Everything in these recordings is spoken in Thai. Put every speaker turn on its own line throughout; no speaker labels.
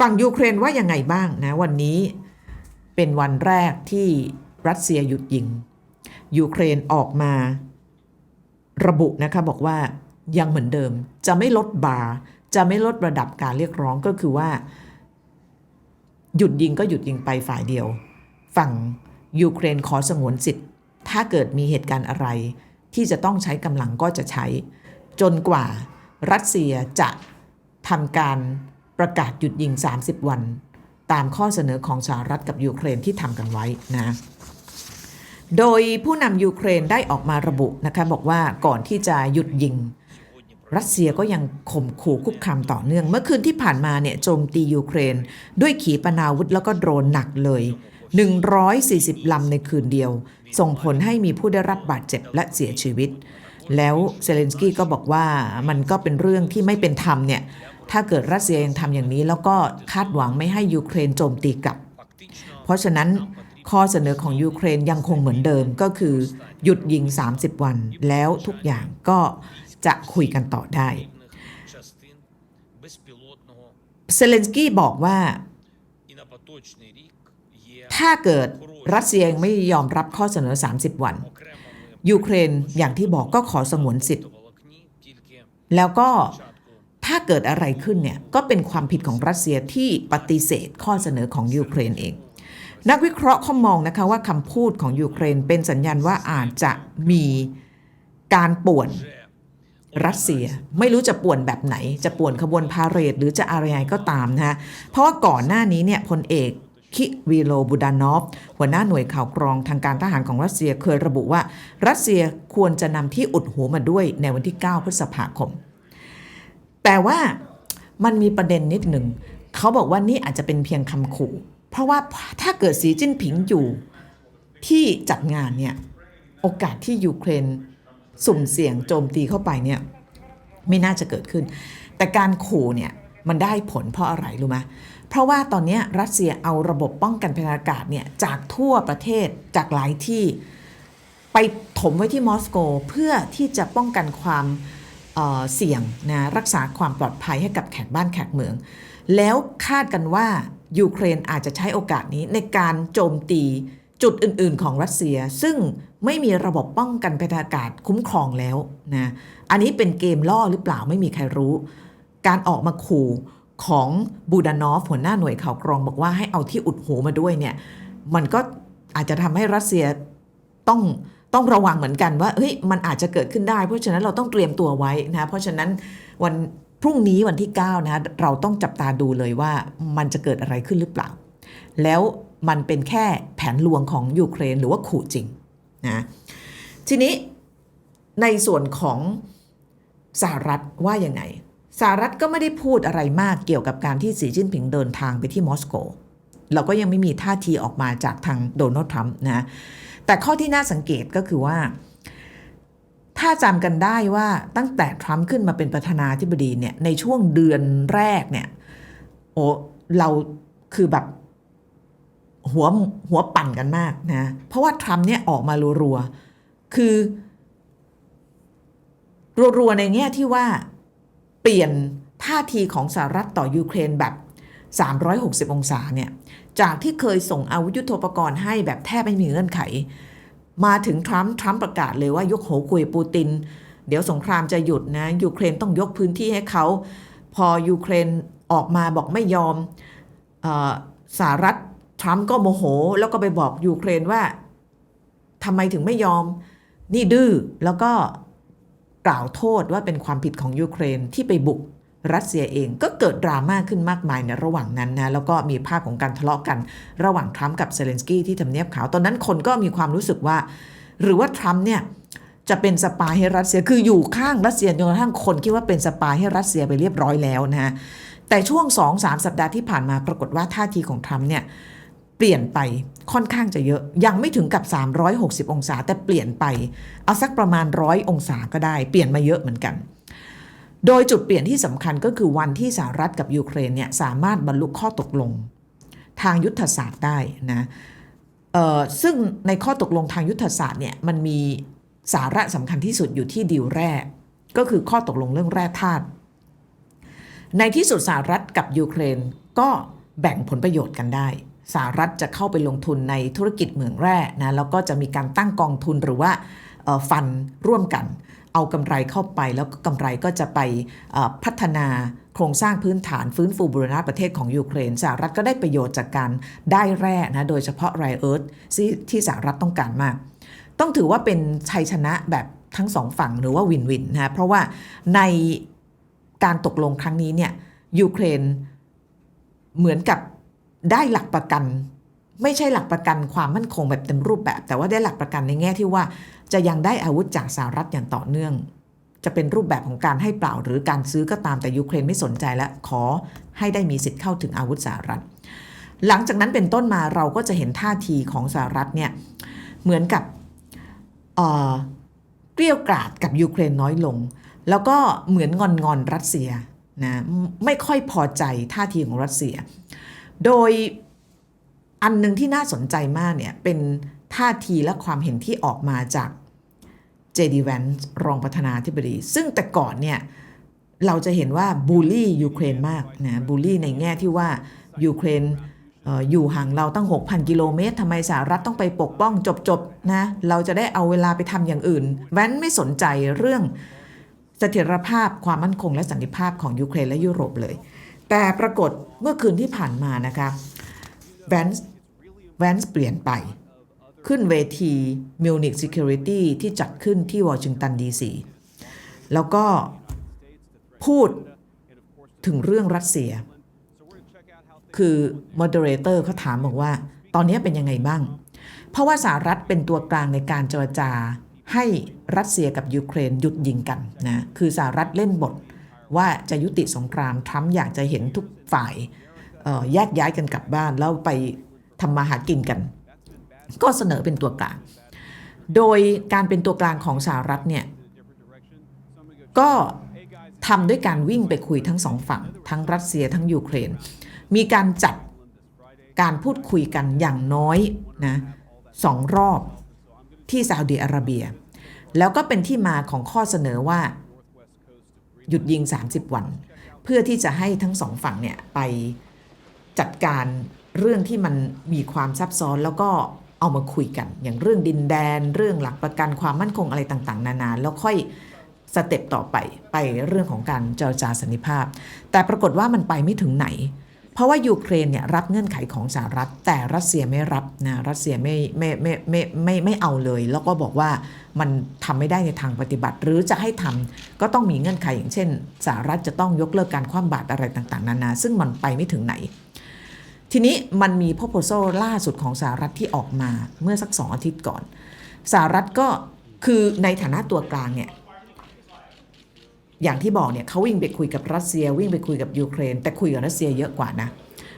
ฝั่งยูเครนว่ายังไงบ้างนะวันนี้เป็นวันแรกที่รัสเซียหยุดยิง ยูเครนออกมา ระบุนะคะบอกว่ายังเหมือนเดิม จะไม่ลดบาจะไม่ลดระดับการเรียกร้องก็คือว่า หยุดยิงก็หยุดยิงไปฝ่ายเดียว ฝั่งยูเครนขอสงวนสิทธิ์ ถ้าเกิดมีเหตุการณ์อะไร ที่จะต้องใช้กำลังก็จะใช้ จนกว่ารัสเซียจะทำการ ประกาศหยุดยิง 30 วัน ตามข้อเสนอของสหรัฐกับยูเครนที่ทำกันไว้นะโดยผู้นำยูเครนได้ออกมาระบุนะคะบอกว่าก่อนที่จะหยุดยิง รัสเซียก็ยังข่มขู่คุกคามต่อเนื่อง เมื่อคืนที่ผ่านมาเนี่ยโจมตียูเครน ด้วยขีปนาวุธแล้วก็โดรนหนักเลย 140 ลำในคืนเดียว ส่งผลให้มีผู้ได้รับบาดเจ็บและเสียชีวิต แล้วเซเลนสกี้ก็บอกว่ามันก็เป็นเรื่องที่ไม่เป็นธรรมเนี่ย ถ้าเกิดรัสเซียยังทำอย่างนี้ แล้วก็คาดหวังไม่ให้ยูเครนโจมตีกลับ เพราะฉะนั้นข้อเสนอของยูเครนยังคงเหมือนเดิมก็คือ หยุดยิง 30 วันแล้วทุกอย่างก็จะคุยกันต่อได้เซเลนสกี้บอกว่า ถ้าเกิดรัสเซียไม่ยอมรับข้อเสนอ 30 วัน ยูเครนอย่างที่บอกก็ขอสงวนสิทธิ์ แล้วก็ ถ้าเกิดอะไรขึ้นเนี่ยก็เป็นความผิดของรัสเซียที่ปฏิเสธข้อเสนอของยูเครนเอง นักวิเคราะห์เขามองนะคะว่าคำพูดของยูเครนเป็นสัญญาณว่าอาจจะมีการป่วนรัสเซียไม่รู้จะป่วนแบบไหน จะป่วนขบวนพาเหรดหรือจะอะไรก็ตามนะฮะเพราะว่าก่อนหน้านี้เนี่ยพลเอกคิวีโลบูดานอฟ หัวหน้าหน่วยข่าวกรองทางการทหารของรัสเซียเคยระบุว่า รัสเซียควรจะนำที่อุดหูมาด้วยในวันที่ 9 พฤษภาคม แต่ว่ามันมีประเด็นนิดหนึ่ง เขาบอกว่านี่อาจจะเป็นเพียงคำขู่ เพราะว่าถ้าเกิดสีจิ้นผิงอยู่ที่จัดงานเนี่ย โอกาสที่ยูเครนสุ่มเสี่ยงโจมตีเข้าไปเนี่ยไม่น่าจะเกิดขึ้น แต่การขู่เนี่ยมันได้ผลเพราะอะไรรู้ไหมเพราะว่าตอนนี้รัสเซียเอาระบบป้องกันภัยอากาศเนี่ยจากทั่วประเทศจากหลายที่ไปถมไว้ที่มอสโกเพื่อที่จะป้องกันความ เสี่ยงนะรักษาความปลอดภัยให้กับแขกบ้านแขกเมือง แล้วคาดกันว่ายูเครนอาจจะใช้โอกาสนี้ในการโจมตีจุดอื่น ๆ ของรัสเซีย ซึ่งไม่มีระบบป้องกันภัยทาอากาศคุ้มครองแล้วนะอันนี้เป็นเกมล่อหรือเปล่าไม่มีใครรู้ การออกมาขู่ของบูดานอฟหัวหน้าหน่วยข่าวกรองบอกว่าให้เอาที่อุดหูมาด้วยเนี่ยมันก็อาจจะทำให้รัสเซียต้อง ต้องระวังเหมือนกันว่าเฮ้ยมันอาจจะเกิดขึ้นได้ เพราะฉะนั้นเราต้องเตรียมตัวไว้นะเพราะฉะนั้นวันพรุ่งนี้วันที่9นะเราต้องจับตาดูเลยว่ามันจะเกิดอะไรขึ้นหรือเปล่า แล้วมันเป็นแค่แผนลวงของยูเครนหรือว่าขู่จริงนะทีนี้ในส่วนของสหรัฐว่ายังไงสหรัฐก็ไม่ได้พูดอะไรมากเกี่ยวกับการที่สีจิ้นผิงเดินทางไปที่มอสโก เราก็ยังไม่มีท่าทีออกมาจากทางโดนัลด์ทรัมป์นะ แต่ข้อที่น่าสังเกตก็คือว่า ถ้าจำกันได้ว่าตั้งแต่ทรัมป์ขึ้นมาเป็นประธานาธิบดีเนี่ยในช่วงเดือนแรกเนี่ยโอ้เราคือแบบหัวหัวปั่นกันมากนะเพราะว่าทรัมป์เนี่ยออกมารัวๆคือรัวๆในแง่ที่ว่าเปลี่ยนท่าทีของสหรัฐต่อยูเครนแบบ 360 องศาเนี่ย จากที่เคยส่งอาวุธยุโทโธปกรณ์ให้แบบแทบไม่มีเงื่อนไข มาถึงทรัมป์ทรัมป์ประกาศเลยว่ายกโหคุยปูติน เดี๋ยวสงครามจะหยุดนะยูเครนต้องยกพื้นที่ให้เขา พอยูเครนออกมาบอกไม่ยอมออสหรัฐทรัมป์ก็โมโห แล้วก็ไปบอกยูเครนว่าทำไมถึงไม่ยอม นี่ดื้อแล้วก็กล่าวโทษว่าเป็นความผิดของยูเครนที่ไปบุก รัสเซียเองก็เกิดดราม่าขึ้นมากมายในระหว่างนั้นนะแล้วก็มีภาพของการทะเลาะกัน ระหว่างทรัมป์กับเซเลนสกี้ที่ทำเนียบขาวตอนนั้นคนก็มีความรู้สึกว่า หรือว่าทรัมป์เนี่ยจะเป็นสปายให้รัสเซียคืออยู่ข้างรัสเซียจนกระทั่งคนคิดว่าเป็นสปายให้รัสเซียไปเรียบร้อยแล้วนะฮะแต่ช่วง 2-3 สัปดาห์ที่ผ่านมาปรากฏว่าท่าทีของทรัมป์เนี่ยเปลี่ยนไปค่อนข้างจะเยอะยังไม่ถึงกับ 360 องศาแต่เปลี่ยนไป เอาสักประมาณร้อยองศาก็ได้ เปลี่ยนมาเยอะเหมือนกัน โดยจุดเปลี่ยนที่สำคัญก็คือวันที่สหรัฐกับยูเครนเนี่ยสามารถบรรลุข้อตกลง ทางยุทธศาสตร์ได้นะซึ่งในข้อตกลงทางยุทธศาสตร์เนี่ยมันมีสาระสำคัญที่สุดอยู่ที่ดีลแรกก็คือข้อตกลงเรื่องแร่ธาตุในที่สุดสหรัฐกับยูเครนก็แบ่งผลประโยชน์กันได้สหรัฐจะเข้าไปลงทุนในธุรกิจเหมืองแร่นะแล้วก็จะมีการตั้งกองทุนหรือว่าฟันร่วมกัน เอากำไรเข้าไปแล้วก็กำไรก็จะไปพัฒนาโครงสร้างพื้นฐานฟื้นฟูบูรณะประเทศของยูเครนสหรัฐก็ได้ประโยชน์จากการได้แร่นะโดยเฉพาะไรเอิร์ธที่ที่สหรัฐต้องการมาก ต้องถือว่าเป็นชัยชนะแบบทั้งสองฝั่งหรือว่าวินวินนะเพราะว่าในการตกลงครั้งนี้เนี่ยยูเครนเหมือนกับได้หลักประกัน ไม่ใช่หลักประกันความมั่นคงแบบเต็มรูปแบบ แต่ว่าได้หลักประกันในแง่ที่ว่า จะยังได้อาวุธจากสหรัฐอย่างต่อเนื่อง จะเป็นรูปแบบของการให้เปล่าหรือการซื้อก็ตามแต่ยูเครนไม่สนใจและขอให้ได้มีสิทธิ์เข้าถึงอาวุธสหรัฐ หลังจากนั้นเป็นต้นมาเราก็จะเห็นท่าทีของสหรัฐเนี่ยเหมือนกับเกลี้ยกราดกับยูเครนน้อยลง แล้วก็เหมือนงอนงอนรัสเซียนะไม่ค่อยพอใจท่าทีของรัสเซีย โดย อันหนึ่งที่น่าสนใจมากเนี่ยเป็นท่าทีและความเห็นที่ออกมาจาก JD Vance รองประธานาธิบดี ซึ่งแต่ก่อนเนี่ยเราจะเห็นว่าบูลลี่ยูเครนมากนะบูลลี่ในแง่ที่ว่ายูเครนเอ่ออยู่ห่างเราตั้ง 6,000 กิโลเมตรทำไมสหรัฐต้องไปปกป้องจบๆนะเราจะได้เอาเวลาไปทำอย่างอื่น แว้นไม่สนใจเรื่องเสถียรภาพความมั่นคงและสันติภาพของยูเครนและยุโรปเลย แต่ปรากฏเมื่อคืนที่ผ่านมานะคะ แวนส์แวนส์เปลี่ยนไป ขึ้นเวที Munich Security ที่จัดขึ้นที่วอชิงตันดีซีแล้วก็พูดถึงเรื่องรัสเซีย คือ moderator เขาถามบอกว่า ตอนนี้เป็นยังไงบ้าง เพราะว่าสหรัฐเป็นตัวกลางในการเจรจาให้รัสเซียกับยูเครนหยุดยิงกันนะ คือสหรัฐเล่นบทว่าจะยุติสงครามทรัมป์อยากจะเห็นทุกฝ่าย แยกย้ายกันกลับบ้านแล้วไปทำมาหากินกัน ก็เสนอเป็นตัวกลาง โดยการเป็นตัวกลางของสหรัฐเนี่ยก็ทำด้วยการวิ่งไปคุยทั้งสองฝั่ง ทั้งรัสเซียทั้งยูเครน มีการจัดการพูดคุยกันอย่างน้อยนะสองรอบที่ซาอุดิอาระเบีย แล้วก็เป็นที่มาของข้อเสนอว่า หยุดยิง 30 วัน เพื่อที่จะให้ทั้งสองฝั่งเนี่ยไป จัดการเรื่องที่มันมีความซับซ้อนแล้วก็เอามาคุยกัน อย่างเรื่องดินแดน เรื่องหลักประกันความมั่นคงอะไรต่างๆ นานาแล้วค่อยสเต็ปต่อไปไปเรื่องของการเจรจาสันติภาพ แต่ปรากฏว่ามันไปไม่ถึงไหน เพราะว่ายูเครนเนี่ยรับเงื่อนไขของสหรัฐ แต่รัสเซียไม่รับนะรัสเซียไม่ไม่ไม่ไม่ไม่ไม่เอาเลย แล้วก็บอกว่ามันทำไม่ได้ในทางปฏิบัติ หรือจะให้ทำก็ต้องมีเงื่อนไขอย่างเช่นสหรัฐจะต้องยกเลิกการคว่ำบาตรอะไรต่างๆ นานา ซึ่งมันไปไม่ถึงไหน ทีนี้มันมี proposal ล่าสุดของสหรัฐที่ออกมาเมื่อสักสองอาทิตย์ก่อนสหรัฐก็คือในฐานะตัวกลางเนี่ยอย่างที่บอกเนี่ยเขาวิ่งไปคุยกับรัสเซียวิ่งไปคุยกับยูเครน แต่คุยกับรัสเซียเยอะกว่านะ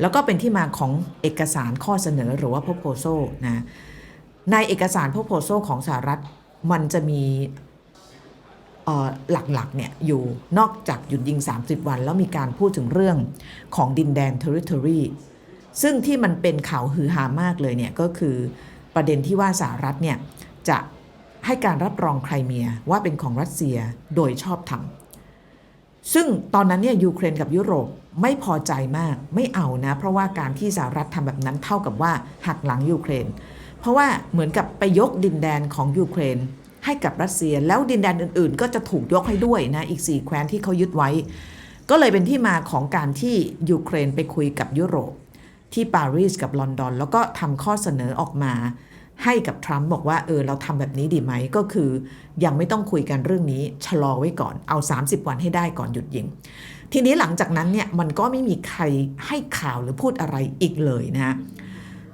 แล้วก็เป็นที่มาของเอกสารข้อเสนอหรือว่า proposal นะในเอกสาร proposal ของสหรัฐมันจะมีหลักๆเนี่ยอยู่นอกจากหยุดยิง 30 วัน แล้วมีการพูดถึงเรื่องของดินแดน territory ซึ่งที่มันเป็นข่าวฮือฮามากเลยเนี่ยก็คือประเด็นที่ว่าสหรัฐเนี่ยจะให้การรับรองไครเมียว่าเป็นของรัสเซียโดยชอบธรรมซึ่งตอนนั้นเนี่ยยูเครนกับยุโรปไม่พอใจมากไม่เอานะ เพราะว่าการที่สหรัฐทำแบบนั้นเท่ากับว่าหักหลังยูเครน เพราะว่าเหมือนกับไปยกดินแดนของยูเครนให้กับรัสเซีย แล้วดินแดนอื่นๆ ก็จะถูกยกให้ด้วยนะอีก 4 แคว้นที่เขายึดไว้ ก็เลยเป็นที่มาของการที่ยูเครนไปคุยกับยุโรป ที่ปารีสกับลอนดอน แล้วก็ทำข้อเสนอออกมาให้กับทรัมป์บอกว่าเออเราทำแบบนี้ดีไหมก็คือ ยังไม่ต้องคุยกันเรื่องนี้ชะลอไว้ก่อนเอา 30 วันให้ได้ก่อนหยุดยิง ทีนี้หลังจากนั้นเนี่ยมันก็ไม่มีใครให้ข่าวหรือพูดอะไรอีกเลยนะ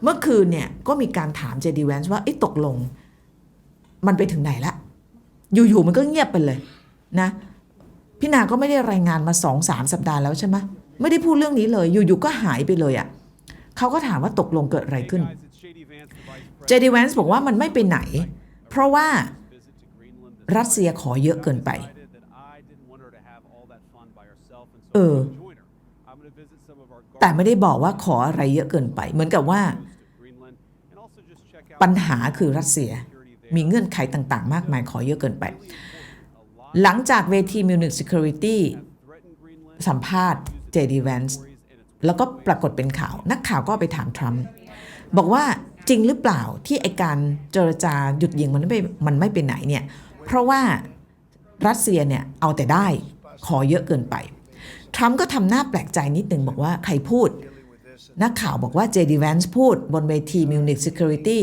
เมื่อคืนเนี่ยก็มีการถามเจดีแวนส์ว่าไอ้ตกลง มันไปถึงไหนละ อยู่ๆมันก็เงียบไปเลยนะพี่นาก็ไม่ได้รายงานมาสองสามสัปดาห์แล้วใช่ไหมไม่ได้พูดเรื่องนี้เลย อยู่ๆก็หายไปเลยอะ่ะ เขาก็ถามว่าตกลงเกิดอะไรขึ้นเจดีแวนส์บอกว่ามันไม่ไปไหน เพราะว่ารัสเซียขอเยอะเกินไป เออ แต่ไม่ได้บอกว่าขออะไรเยอะเกินไป เหมือนกับว่า ปัญหาคือรัสเซียมีเงื่อนไขต่าง ๆ มากมายขอเยอะเกินไป หลังจากเวที Munich Security สัมภาษณ์ JD Vance แล้วก็ปรากฏเป็นข่าว นักข่าวก็ไปถามทรัมป์บอกว่าจริงหรือเปล่าที่ไอการเจรจาหยุดยิงมันไม่มันไม่ไปไหนเนี่ยเพราะว่ารัสเซียเนี่ยเอาแต่ได้ขอเยอะเกินไปทรัมป์ก็ทำหน้าแปลกใจนิดหนึ่งบอกว่าใครพูด นักข่าวบอกว่าเจดีแวนส์พูดบนเวทีมิวนิ c ซิเคอริตี้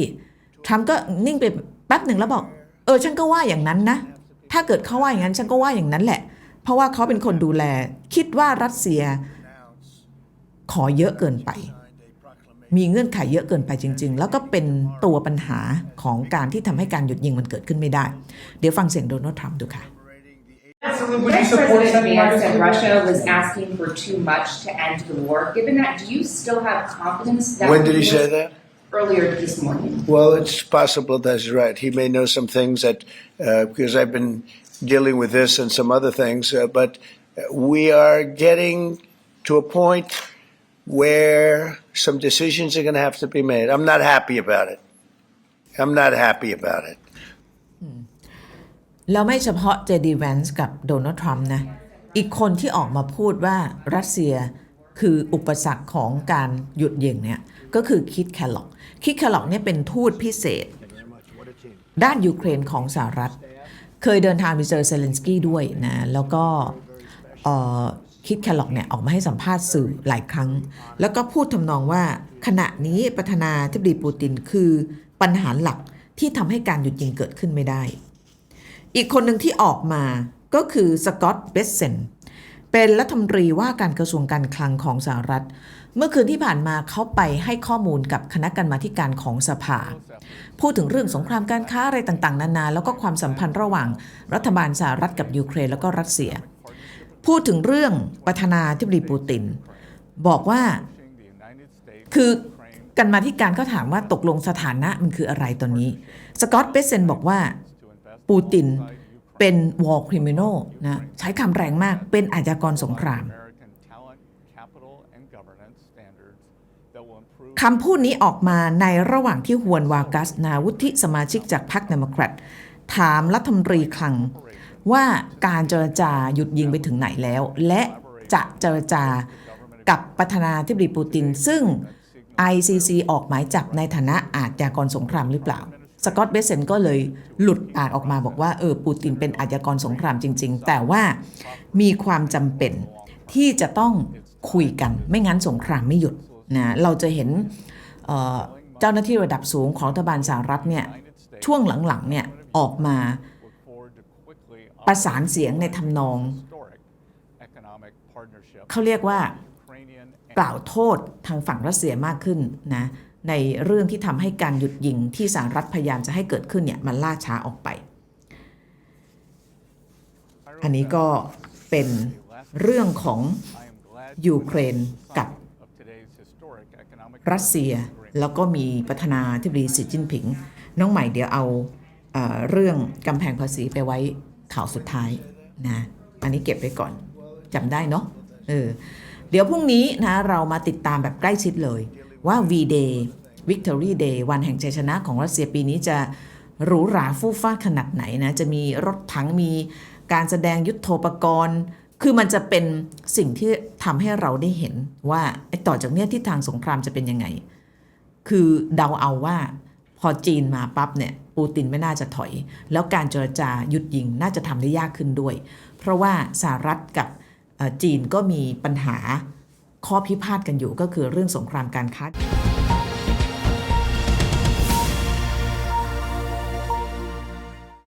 ทรัมป์ก็นิ่งไปแป๊บหนึ่งแล้วบอก เออ ฉันก็ว่าอย่างนั้นนะ ถ้าเกิดเขาว่าอย่างนั้น ฉันก็ว่าอย่างนั้นแหละ เพราะว่าเขาเป็นคนดูแล คิดว่ารัสเซีย ขอเยอะเกินไป มีเงื่อนไขเยอะเกินไปจริง ๆ แล้วก็เป็นตัวปัญหาของการที่ทำให้การหยุดยิงมันเกิดขึ้นไม่ได้ เดี๋ยวฟังเสียงโดนัลด์ทรัมป์ดูค่ะ
Would you
Vice
support
President
sending
Vance
weapons
said
to
Russia
Ukraine?
was asking for too much to end the war. Given that, do you still have confidence that
When did he
was
say that?
Earlier this morning.
Well, it's possible that's right. He may know some things that, uh, because I've been dealing with this and some other things, uh, but we are getting to a point where some decisions are going to have to be made. I'm not happy about it. I'm not happy about it.
แล้วไม่เฉพาะเจดีแวนส์กับโดนัลด์ทรัมป์นะ อีกคนที่ออกมาพูดว่ารัสเซียคืออุปสรรคของการหยุดยิงเนี่ย ก็คือคิดแคลล็อกคิดแคลล็อกเนี่ยเป็นทูตพิเศษ ด้านยูเครนของสหรัฐ เคยเดินทางไปเจอเซเลนสกี้ด้วยนะ แล้วก็ คิดแคลล็อกเนี่ยออกมาให้สัมภาษณ์สื่อหลายครั้ง แล้วก็พูดทำนองว่าขณะนี้ประธานาธิบดีปูตินคือปัญหาหลักที่ทำให้การหยุดยิงเกิดขึ้นไม่ได้ อีกคนหนึ่งที่ออกมาก็คือสกอตต์เบสเซนเป็นรัฐมนตรีว่าการกระทรวงการคลังของสหรัฐ เมื่อคืนที่ผ่านมาเขาไปให้ข้อมูลกับคณะกรรมาธิการของสภา พูดถึงเรื่องสงครามการค้าอะไรต่างๆ นานา แล้วก็ความสัมพันธ์ระหว่างรัฐบาลสหรัฐกับยูเครนแล้วก็รัสเซีย พูดถึงเรื่องประธานาธิบดีปูติน บอกว่าคือกันมาที่การก็ถามว่าตกลงสถานะมันคืออะไรตอนนี้ สกอตต์เบสเซนบอกว่าปูตินเป็นวอร์คริมินอลนะใช้คำแรงมากเป็นอาชญากรสงครามคำพูดนี้ออกมาในระหว่างที่ฮวนวากัสนาวุฒิสมาชิกจากพรรคเดโมแครตถามรัฐมนตรีคลัง ว่าการเจรจาหยุดยิงไปถึงไหนแล้ว และจะเจรจากับประธานาธิบดีปูติน ซึ่ง ICC ออกหมายจับในฐานะอาชญากรสงครามหรือเปล่า สกอตต์เบสเซนก็เลยหลุดปากออกมาบอกว่าเออปูตินเป็นอาชญากรสงครามจริง ๆ แต่ว่ามีความจำเป็นที่จะต้องคุยกันไม่งั้นสงครามไม่หยุดนะเราจะเห็นเเจ้าหน้าที่ระดับสูงของรัฐบาลสหรัฐเนี่ยช่วงหลังๆเนี่ยออกมา ประสานเสียงในทำนอง
historic economic partnership
เขาเรียกว่า
Ukrainian and
กล่าวโทษทางฝั่งรัสเซียมากขึ้นนะในเรื่องที่ทำให้การหยุดยิงที่สหรัฐพยายามจะให้เกิดขึ้นเนี่ยมันล่าช้าออกไป อันนี้ก็เป็นเรื่องของ
I am glad
ยูเครนกับ
of today's historic economic
รัสเซียแล้วก็มีประธานาธิบดีสีจิ้นผิง น้องใหม่เดี๋ยวเอาเออเรื่องกำแพงภาษีไปไว้ ข่าวสุดท้ายนะอันนี้เก็บไว้ก่อนจำได้เนาะเออเดี๋ยวพรุ่งนี้นะเรามาติดตามแบบใกล้ชิดเลยว่า V-Day Victory Day วันแห่งชัยชนะของรัสเซียปีนี้จะหรูหราฟู่ฟ้าขนาดไหนนะ จะมีรถถังมีการแสดงยุทโธปกรณ์ คือมันจะเป็นสิ่งที่ทำให้เราได้เห็นว่าต่อจากเนี้ยที่ทางสงครามจะเป็นยังไง คือเดาเอาว่าพอจีนมาปั๊บเนี่ย ปูตินไม่น่าจะถอย แล้วการเจรจาหยุดยิงน่าจะทำได้ยากขึ้นด้วย เพราะว่าสหรัฐกับจีนก็มีปัญหาข้อพิพาทกันอยู่ก็คือเรื่องสงครามการค้า